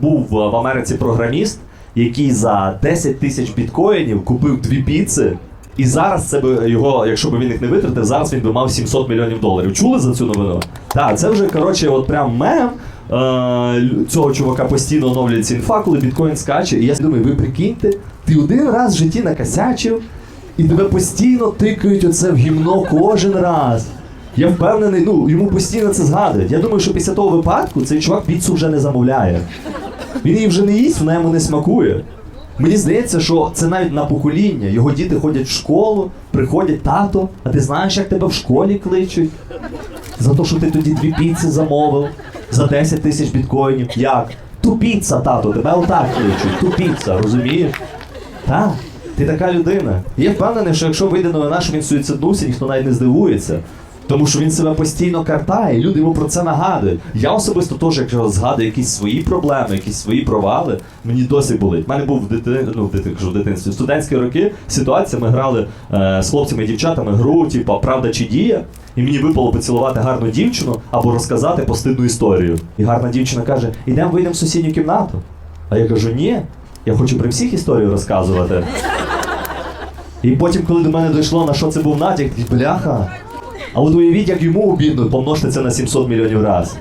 був в Америці програміст, який за 10 тисяч біткоїнів купив дві піци. І зараз це би його, якщо б він їх не витратив, зараз він би мав 700 мільйонів доларів. Чули за цю новину? Так, це вже коротше, от прям мем. Е, цього чувака постійно оновлюється інфа, коли біткоін скаче. І я думаю, ви прикиньте, ти один раз в житті накосячив, і тебе постійно тикають оце в гімно кожен раз. Я впевнений, ну йому постійно це згадують. Я думаю, що після того випадку цей чувак піцу вже не замовляє. Він її вже не їсть, вона йому не смакує. Мені здається, що це навіть на покоління. Його діти ходять в школу, приходять тато, а ти знаєш, як тебе в школі кличуть? За те, що ти тоді дві піци замовив за 10 тисяч біткоїнів. Як? Тупіца, тато, тебе отак кличуть. Тупіца, розумієш? Так, ти така людина. Я впевнений, що якщо вийде новина, що він суїциднувся, ніхто навіть не здивується. Тому що він себе постійно картає, люди йому про це нагадують. Я особисто теж, якщо згадую якісь свої проблеми, якісь свої провали, мені досі болить. У мене був в дити... ну, в дити... кажу, в дитинстві. Студентські роки ситуація, ми грали е, з хлопцями і дівчатами гру, типу, правда чи дія. І мені випало поцілувати гарну дівчину або розказати постидну історію. І гарна дівчина каже: Ідемо вийдемо в сусідню кімнату. А я кажу, ні, я хочу при всіх історію розказувати. І потім, коли до мене дійшло, на що це був натяк, бляха. А от уявіть, як йому обідно, помножте це на 700 мільйонів разів.